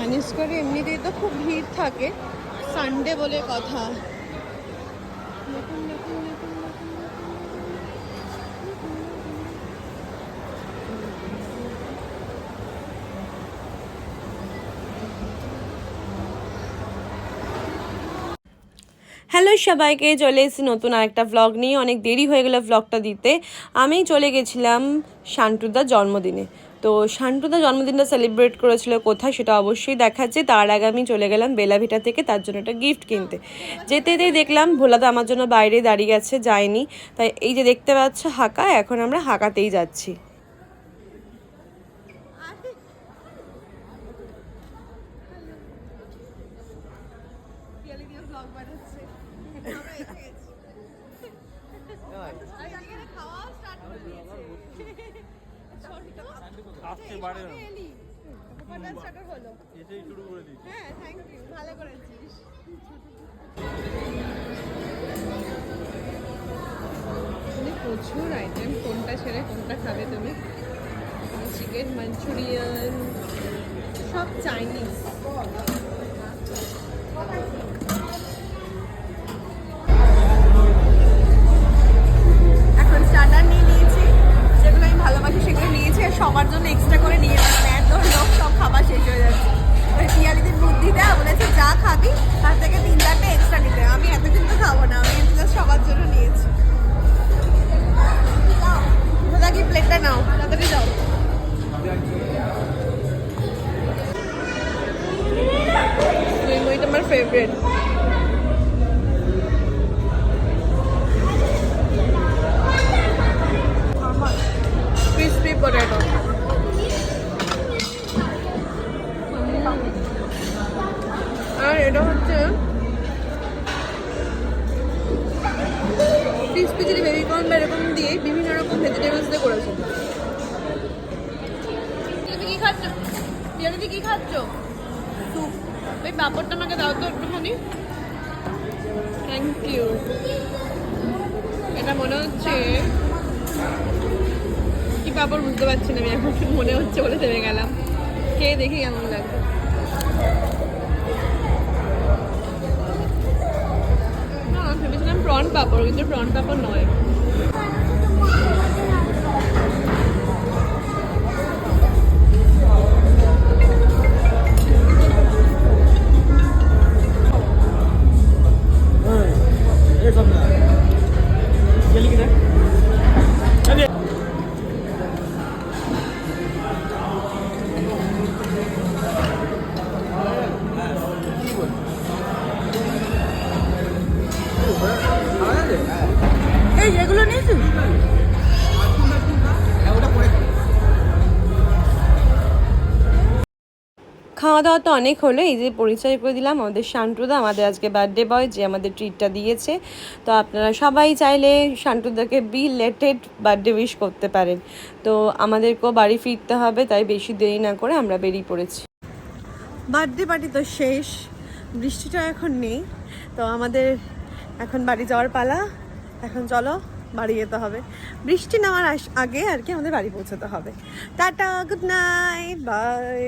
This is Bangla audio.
ম্যানেজ করে এমনিতেই তো খুব ভিড় থাকে। সানডে বলে কথা। হ্যালো সবাইকে, চলে এসেছি নতুন আরেকটা ভ্লগ নিয়ে। অনেক দেরি হয়ে গেলো ভ্লগটা দিতে। আমি চলে গেছিলাম শান্টুদার জন্মদিনে। তো শান্টুদা জন্মদিনটা সেলিব্রেট করেছিল কোথায় সেটা অবশ্যই দেখাচ্ছে। তার আগে আমি চলে গেলাম বেলাভিটা থেকে তার জন্য একটা গিফট কিনতে। যেতে যেতেই দেখলাম ভোলাদা আমার জন্য বাইরে দাঁড়িয়ে আছে যায়নি। তাই এই যে দেখতে পাচ্ছ হাঁকা এখন আমরা হাঁকাতেই যাচ্ছি। আসতে পারে। না। হলো। এটাই শুরু করে দিই হ্যাঁ থ্যাংক ইউ ভালো করেছিস। মানে প্রচুর আইটেম কোনটা ছেড়ে কোনটা খাবে তুমি? চিকেন মাঞ্চুরিয়ান সব চাইনিজ ফেভারিট crispy potato. আর এটা হচ্ছে ক্রিসপি চিলি বেবি কর্ন বা এরকম দিয়ে বিভিন্ন রকম ভেজিটেবলস দিয়ে করেছে। তুমি কি খাচ্ছ? দিদি কি খাচ্ছ? স্যুপ ওই পাঁপড়টা আমাকে দাও তো একটুখানি। থ্যাংক ইউ এটা মনে হচ্ছে কি পাপড় বুঝতে পারছি না আমি, এখন মনে হচ্ছে বলে থেমে গেলাম। কে দেখি কেমন লাগবে ভেবেছিলাম প্রন পাপড়, কিন্তু প্রন পাপড় নয়। খাওয়া দাওয়া তো অনেক হলো, এই যে পরিচয় করে দিলাম, আমাদের শান্টুদা আমাদের আজকে বার্থডে বয় যে আমাদের ট্রিটটা দিয়েছে। তো আপনারা সবাই চাইলে শান্টুদাকে বি লেটেড বার্থডে উইশ করতে পারেন। তো আমাদেরকেও বাড়ি ফিরতে হবে, তাই বেশি দেরি না করে আমরা বেরিয়ে পড়েছি। বার্থডে পার্টি তো শেষ, বৃষ্টিটা এখন নেই, তো আমাদের এখন বাড়ি যাওয়ার পালা। এখন চলো বাড়ি যেতে হবে। বৃষ্টি নামার আগে আর কি আমাদের বাড়ি পৌঁছাতে হবে। Tata good night bye